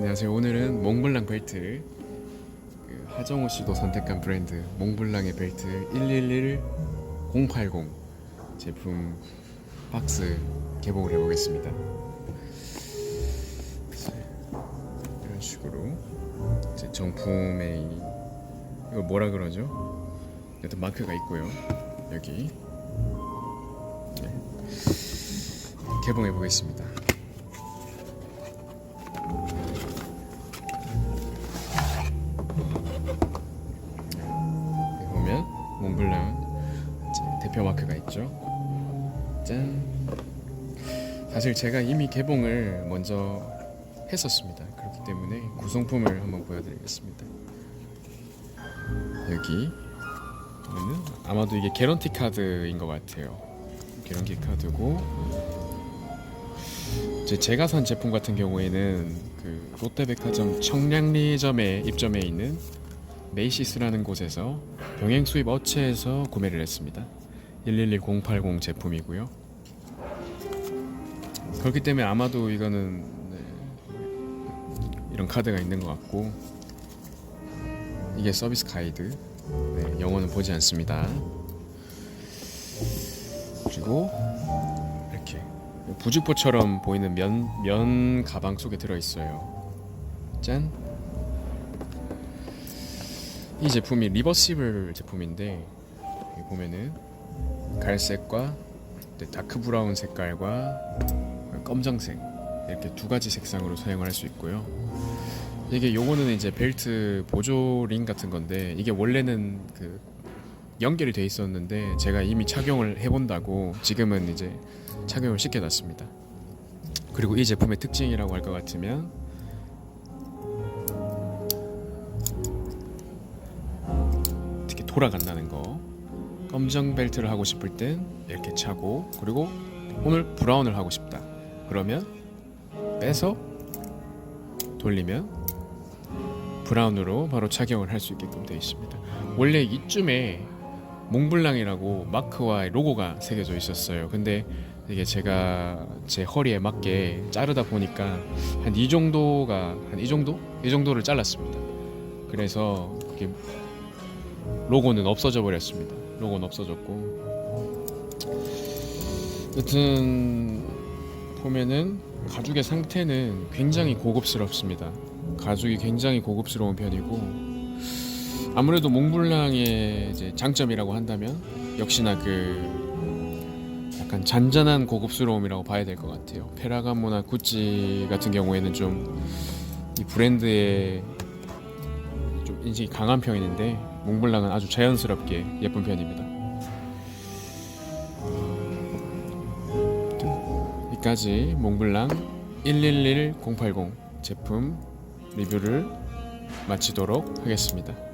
안녕하세요. 오늘은 몽블랑 벨트 그 하정우 씨도 선택한 브랜드 몽블랑의 벨트 111 080 제품 박스 개봉을 해보겠습니다. 이런 식으로 이제 정품의 이- 이거 뭐라 그러죠? 여튼 마크가 있고요. 여기 네. 개봉해 보겠습니다. 대표 마크가 있죠. 짠. 사실 제가 이미 개봉을 먼저 했었습니다. 그렇기 때문에 구성품을 한번 보여드리겠습니다. 여기 보면은 아마도 이게 개런티 카드인 것 같아요. 개런티 카드고 이제 제가 산 제품 같은 경우에는 그 롯데백화점 청량리점에 입점해 있는 메이시스라는 곳에서 병행 수입 업체에서 구매를 했습니다. 111080 제품이고요. 그렇기 때문에 아마도 이거는 네, 이런 카드가 있는 것 같고 이게 서비스 가이드. 네, 영어는 보지 않습니다. 그리고 이렇게 부직포처럼 보이는 면, 면 가방 속에 들어 있어요. 짠. 이 제품이 리버시블 제품인데 보면은 갈색과 네, 다크 브라운 색깔과 검정색 이렇게 두 가지 색상으로 사용을 할 수 있고요. 이게 요거는 이제 벨트 보조 링 같은 건데 이게 원래는 그 연결이 돼 있었는데 제가 이미 착용을 해본다고 지금은 이제 착용을 시켜놨습니다. 그리고 이 제품의 특징이라고 할 것 같으면 특히 돌아간다는 거. 검정 벨트를 하고 싶을 땐 이렇게 차고 그리고 오늘 브라운을 하고 싶다. 그러면 빼서 돌리면 브라운으로 바로 착용을 할 수 있게끔 되어 있습니다. 원래 이쯤에 몽블랑이라고 마크와 로고가 새겨져 있었어요. 근데 이게 제가 제 허리에 맞게 자르다 보니까 한 이 정도가 한 이 정도? 이 정도를 잘랐습니다. 그래서 그게 로고는 없어져 버렸습니다. 로고는 없어졌고 여튼 보면은 가죽의 상태는 굉장히 고급스럽습니다. 가죽이 굉장히 고급스러운 편이고 아무래도 몽블랑의 장점이라고 한다면 역시나 그 약간 잔잔한 고급스러움이라고 봐야 될 것 같아요. 페라가모나 구찌 같은 경우에는 좀 이 브랜드의 좀 인식이 강한 편인데 몽블랑은 아주 자연스럽게 예쁜 편입니다. 여기까지 몽블랑 111080 제품 리뷰를 마치도록 하겠습니다.